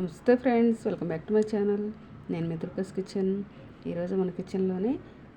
నమస్తే friends welcome back to my channel. నేను మీ దుర్గస్ కిచెన్. ఈరోజు మన కిచెన్లోనే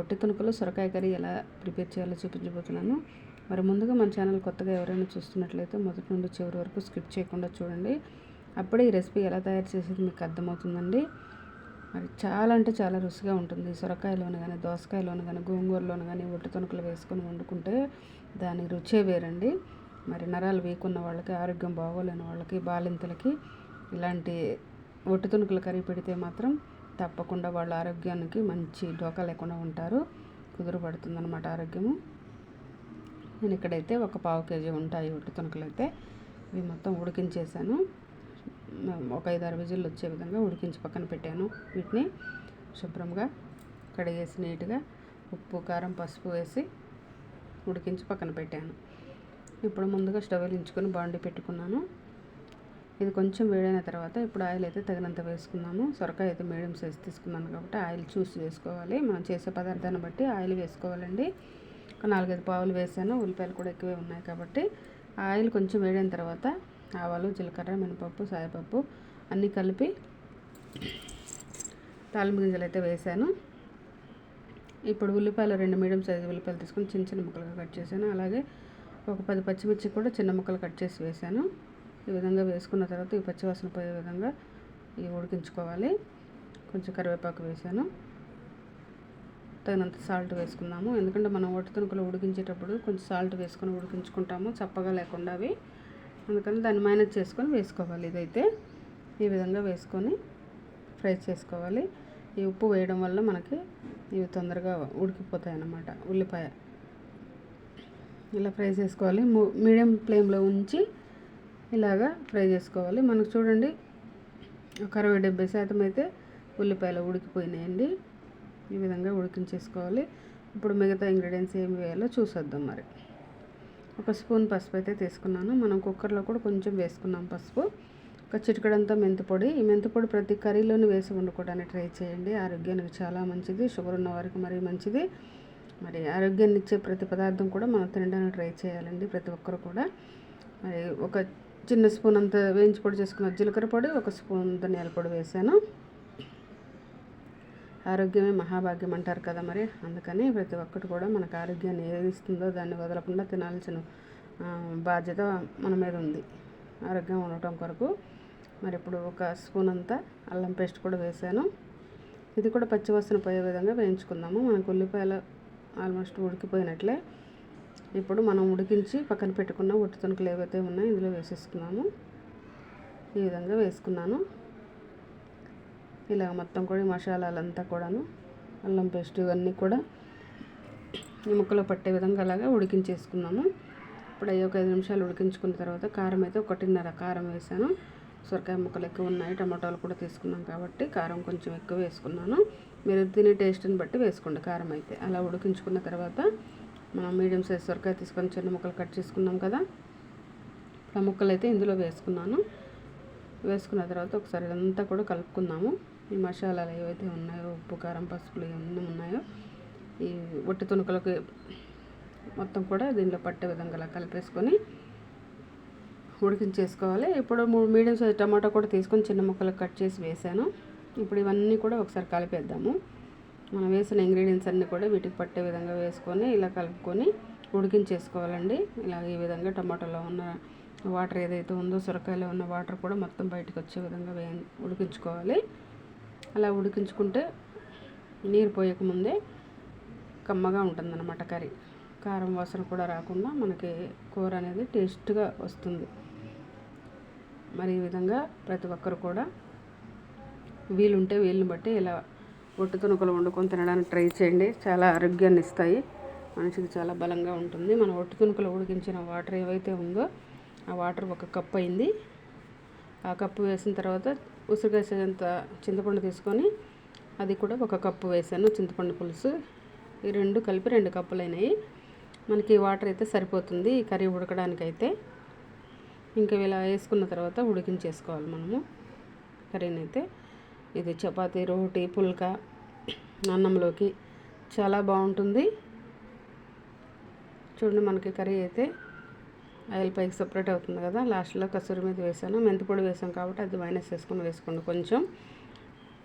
ఒట్టి తునుకలు సొరకాయ కర్రీ ఎలా ప్రిపేర్ చేయాలో చూపించబోతున్నాను. మరి ముందుగా మన ఛానల్ కొత్తగా ఎవరైనా చూస్తున్నట్లయితే మొదటి నుండి చివరి వరకు స్కిప్ చేయకుండా చూడండి. అప్పుడే ఈ రెసిపీ ఎలా తయారు చేసేది మీకు అర్థమవుతుందండి. మరి చాలా అంటే చాలా రుచిగా ఉంటుంది. సొరకాయలోను కానీ దోసకాయలోను కానీ గోంగూరలోను కానీ ఒట్టి తునుకలు వేసుకొని వండుకుంటే దాని రుచే వేరండి. మరి నరాలు వీకున్న వాళ్ళకి ఆరోగ్యం బాగోలేని వాళ్ళకి బాలింతలకి ఇలాంటి ఒట్టి తుణుకులు కర్రీ పెడితే మాత్రం తప్పకుండా వాళ్ళ ఆరోగ్యానికి మంచి డోకా లేకుండా ఉంటారు. కుదురు పడుతుందన్నమాట ఆరోగ్యము. నేను ఇక్కడైతే ఒక పావు కేజీ ఉంటాయి ఒట్టి తుణుకులు అయితే ఇవి మొత్తం ఉడికించేసాను ఒక ఐదు ఆరు విజిల్లు వచ్చే విధంగా ఉడికించి పక్కన పెట్టాను వీటిని శుభ్రంగా కడిగేసి నీట్గా ఉప్పు కారం పసుపు వేసి ఉడికించి పక్కన పెట్టాను. ఇప్పుడు ముందుగా స్టవ్ వెలించుకొని బాండి పెట్టుకున్నాను. ఇది కొంచెం వేడైన తర్వాత ఇప్పుడు ఆయిల్ అయితే తగినంత వేసుకున్నాము. సొరకాయ అయితే మీడియం సైజ్ తీసుకున్నాను కాబట్టి ఆయిల్ చూసి వేసుకోవాలి మనం చేసే పదార్థాన్ని బట్టి ఆయిల్ వేసుకోవాలండి. ఒక నాలుగైదు పావులు వేసాను. ఉల్లిపాయలు కూడా ఎక్కువే ఉన్నాయి కాబట్టి ఆయిల్ కొంచెం వేడైన తర్వాత ఆవాలు జీలకర్ర మినపప్పు సాయపప్పు అన్నీ కలిపి తాలింపు గింజలు అయితే వేసాను. ఇప్పుడు ఉల్లిపాయలు రెండు మీడియం సైజు ఉల్లిపాయలు తీసుకొని చిన్న చిన్న ముక్కలుగా కట్ చేశాను. అలాగే ఒక పది పచ్చిమిర్చి కూడా చిన్న ముక్కలు కట్ చేసి వేసాను. ఈ విధంగా వేసుకున్న తర్వాత ఈ పచ్చివాసన పోయే విధంగా ఇవి ఉడికించుకోవాలి. కొంచెం కరివేపాకు వేసాను. తగినంత సాల్ట్ వేసుకున్నాము. ఎందుకంటే మనం ఒట్టి తునుకలు ఉడికించేటప్పుడు కొంచెం సాల్ట్ వేసుకొని ఉడికించుకుంటాము చప్పగా లేకుండా అవి. అందుకని దాన్ని మైనస్ చేసుకొని వేసుకోవాలి ఇదైతే. ఈ విధంగా వేసుకొని ఫ్రై చేసుకోవాలి. ఈ ఉప్పు వేయడం వల్ల మనకి ఇవి తొందరగా ఉడికిపోతాయి అన్నమాట ఉల్లిపాయ. ఇలా ఫ్రై చేసుకోవాలి. మీడియం ఫ్లేమ్లో ఉంచి ఇలాగా ఫ్రై చేసుకోవాలి. మనకు చూడండి ఒక అరవై డెబ్బై శాతం అయితే ఉల్లిపాయలు ఉడికిపోయినాయండి. ఈ విధంగా ఉడికించేసుకోవాలి. ఇప్పుడు మిగతా ఇంగ్రీడియంట్స్ ఏమి వేయాలో చూసేద్దాం మరి. ఒక స్పూన్ పసుపు అయితే తీసుకున్నాను. మనం కుక్కర్లో కూడా కొంచెం వేసుకున్నాం పసుపు. ఒక చిటికడంతా మెంతిపొడి. ఈ మెంతిపొడి ప్రతి కర్రీలోనూ వేసి వండుకోవడానికి ట్రై చేయండి. ఆరోగ్యానికి చాలా మంచిది. షుగర్ ఉన్న వారికి మరీ మంచిది. మరి ఆరోగ్యాన్ని ఇచ్చే ప్రతి పదార్థం కూడా మనం తినడానికి ట్రై చేయాలండి. ప్రతి ఒక్కరు కూడా. మరి ఒక చిన్న స్పూన్ అంత వేయించి పొడి చేసుకున్న జీలకర్ర పొడి ఒక స్పూన్ ధనియాల పొడి వేసాను. ఆరోగ్యమే మహాభాగ్యం అంటారు కదా మరి. అందుకని ప్రతి ఒక్కటి కూడా మనకు ఆరోగ్యాన్ని ఏది ఇస్తుందో దాన్ని వదలకుండా తినాల్సిన బాధ్యత మన మీద ఉంది. ఆరోగ్యం ఉండటం కొరకు మరి ఇప్పుడు ఒక స్పూన్ అంతా అల్లం పేస్ట్ కూడా వేసాను. ఇది కూడా పచ్చివాసన పోయే విధంగా వేయించుకుందాము. మనకు ఉల్లిపాయలు ఆల్మోస్ట్ ఉడికిపోయినట్లే. ఇప్పుడు మనం ఉడికించి పక్కన పెట్టుకున్న ఒట్టి తణుకులు ఏవైతే ఉన్నాయో ఇందులో వేసేసుకున్నాము ఈ విధంగా వేసుకున్నాను. ఇలా మొత్తం కూడా మసాలాలంతా కూడాను అల్లం పేస్ట్ ఇవన్నీ కూడా ఈ ముక్కలో పట్టే విధంగా అలాగా ఉడికించేసుకున్నాము ఇప్పుడు అయ్యి ఒక ఐదు నిమిషాలు ఉడికించుకున్న తర్వాత కారం అయితే ఒకటిన్నర కారం వేసాను. సొరకాయ ముక్కలు ఎక్కువ ఉన్నాయి టమాటాలు కూడా తీసుకున్నాం కాబట్టి కారం కొంచెం ఎక్కువ వేసుకున్నాను. మీరు తినే టేస్ట్ని బట్టి వేసుకోండి కారం అయితే. అలా ఉడికించుకున్న తర్వాత మనం మీడియం సైజ్ సొరకాయ తీసుకొని చిన్న ముక్కలు కట్ చేసుకున్నాం కదా. ఆ ముక్కలు అయితే ఇందులో వేసుకున్నాను. వేసుకున్న తర్వాత ఒకసారి ఇదంతా కూడా కలుపుకుందాము. ఈ మసాలాలు ఏవైతే ఉన్నాయో ఉప్పు కారం పసుపులు ఏమన్నా ఉన్నాయో ఈ ఒట్టి తుణుకలకు మొత్తం కూడా దీనిలో పట్టే విధంగా అలా కలిపేసుకొని ఉడికించేసుకోవాలి. ఇప్పుడు మూడు మీడియం సైజ్ టమాటా కూడా తీసుకొని చిన్న ముక్కలు కట్ చేసి వేసాను. ఇప్పుడు ఇవన్నీ కూడా ఒకసారి కలిపేద్దాము. మనం వేసిన ఇంగ్రీడియంట్స్ అన్నీ కూడా వీటికి పట్టే విధంగా వేసుకొని ఇలా కలుపుకొని ఉడికించేసుకోవాలండి. ఇలా ఈ విధంగా టమాటోలో ఉన్న వాటర్ ఏదైతే ఉందో సొరకాయలో ఉన్న వాటర్ కూడా మొత్తం బయటకు వచ్చే విధంగా వే ఉడికించుకోవాలి. అలా ఉడికించుకుంటే నీరు పోయకముందే కమ్మగా ఉంటుందన్నమాట కర్రీ. కారం వాసన కూడా రాకుండా మనకి కూర అనేది టేస్ట్గా వస్తుంది. మరి ఈ విధంగా ప్రతి ఒక్కరు కూడా వీలుంటే వీలుని బట్టి ఇలా ఒట్టు తునుకలు వండుకొని తినడానికి ట్రై చేయండి. చాలా ఆరోగ్యాన్ని ఇస్తాయి. మనిషికి చాలా బలంగా ఉంటుంది. మన ఒట్టు తునుకలు ఉడికించిన వాటర్ ఏవైతే ఉందో ఆ వాటర్ ఒక కప్పు అయింది. ఆ కప్పు వేసిన తర్వాత ఉసిరికేసేంత చింతపండు తీసుకొని అది కూడా ఒక కప్పు వేసాను. చింతపండు పులుసు. ఈ రెండు కలిపి రెండు కప్పులు అయినాయి మనకి వాటర్ అయితే సరిపోతుంది. ఈ కర్రీ ఉడకడానికైతే ఇంకా ఇలా వేసుకున్న తర్వాత ఉడికించేసుకోవాలి మనము కర్రీని అయితే ఇది చపాతి రోటి పుల్కా అన్నంలోకి. చాలా బాగుంటుంది. చూడండి మనకి కర్రీ అయితే ఆయిల్ పైకి సపరేట్ అవుతుంది కదా. లాస్ట్లో కసూరి మీద వేసాను. మెంతి పొడి వేసాం కాబట్టి అది మైనస్ వేసుకొని వేసుకోండి కొంచెం.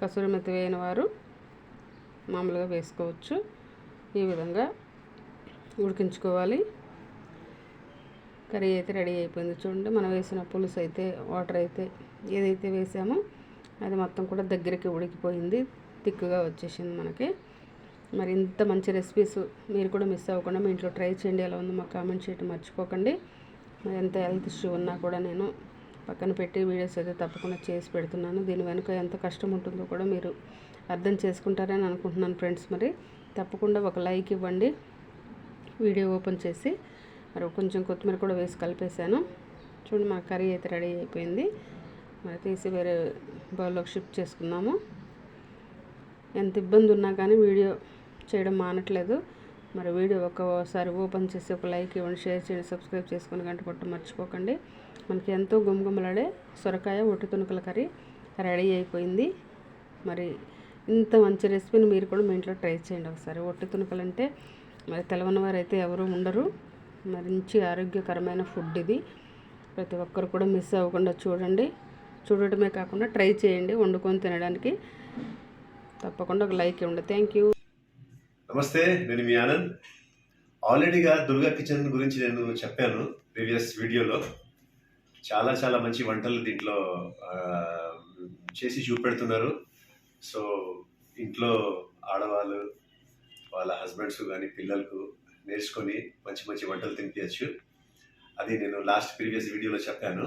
కసూరి మెత్తి వేయని వారు మామూలుగా వేసుకోవచ్చు. ఈ విధంగా ఉడికించుకోవాలి. కర్రీ అయితే రెడీ అయిపోయింది. చూడండి మనం వేసిన పులుసు అయితే వాటర్ అయితే ఏదైతే వేసామో అది మొత్తం కూడా దగ్గరికి ఉడికిపోయింది. తిక్కుగా వచ్చేసింది మనకి. మరి ఇంత మంచి రెసిపీస్ మీరు కూడా మిస్ అవ్వకుండా మీ ఇంట్లో ట్రై చేయండి. ఎలా ఉందో మాకు కామెంట్ చేయడం మర్చిపోకండి. మరి ఎంత హెల్త్ ఇష్యూ ఉన్నా కూడా నేను పక్కన పెట్టి వీడియోస్ అయితే తప్పకుండా చేసి పెడుతున్నాను. దీని వెనుక ఎంత కష్టం ఉంటుందో కూడా మీరు అర్థం చేసుకుంటారని అనుకుంటున్నాను ఫ్రెండ్స్ మరి. తప్పకుండా ఒక లైక్ ఇవ్వండి. వీడియో ఓపెన్ చేసి మరి కొంచెం కొత్తిమీర కూడా వేసి కలిపేశాను. చూడండి మా కర్రీ అయితే రెడీ అయిపోయింది. మరి తీసి వేరే బౌల్లోకి షిఫ్ట్ చేసుకున్నాము. ఎంత ఇబ్బంది ఉన్నా కానీ వీడియో చేయడం మానట్లేదు. మరి వీడియో ఒక్కసారి ఓపెన్ చేసి ఒక లైక్ ఇవ్వండి షేర్ చేయండి సబ్స్క్రైబ్ చేసుకుని గంట కొట్ట మర్చిపోకండి. మనకి ఎంతో గుమగుమలాడే సొరకాయ ఒట్టి తునుకల కర్రీ రెడీ అయిపోయింది. మరి ఇంత మంచి రెసిపీని మీరు కూడా మీ ఇంట్లో ట్రై చేయండి ఒకసారి. ఒట్టి తుణుకలు అంటే మరి తెలవని వారు అయితే ఎవరు ఉండరు. మంచి ఆరోగ్యకరమైన ఫుడ్ ఇది. ప్రతి ఒక్కరు కూడా మిస్ అవ్వకుండా చూడండి. చూడటమే కాకుండా ట్రై చేయండి వండుకొని తినడానికి. తప్పకుండా ఒక లైక్ ఇవ్వండి. థ్యాంక్ యూ నమస్తే నేను మీ ఆనంద్. ఆల్రెడీగా దుర్గా కిచెన్ గురించి నేను చెప్పాను ప్రీవియస్ వీడియోలో. చాలా చాలా మంచి వంటలు దీంట్లో చేసి చూపెడుతున్నారు. సో ఇంట్లో ఆడవాళ్ళు వాళ్ళ హస్బెండ్స్ కానీ పిల్లలకు నేర్చుకొని మంచి మంచి వంటలు తినిపించచ్చు అది నేను లాస్ట్ ప్రీవియస్ వీడియోలో చెప్పాను.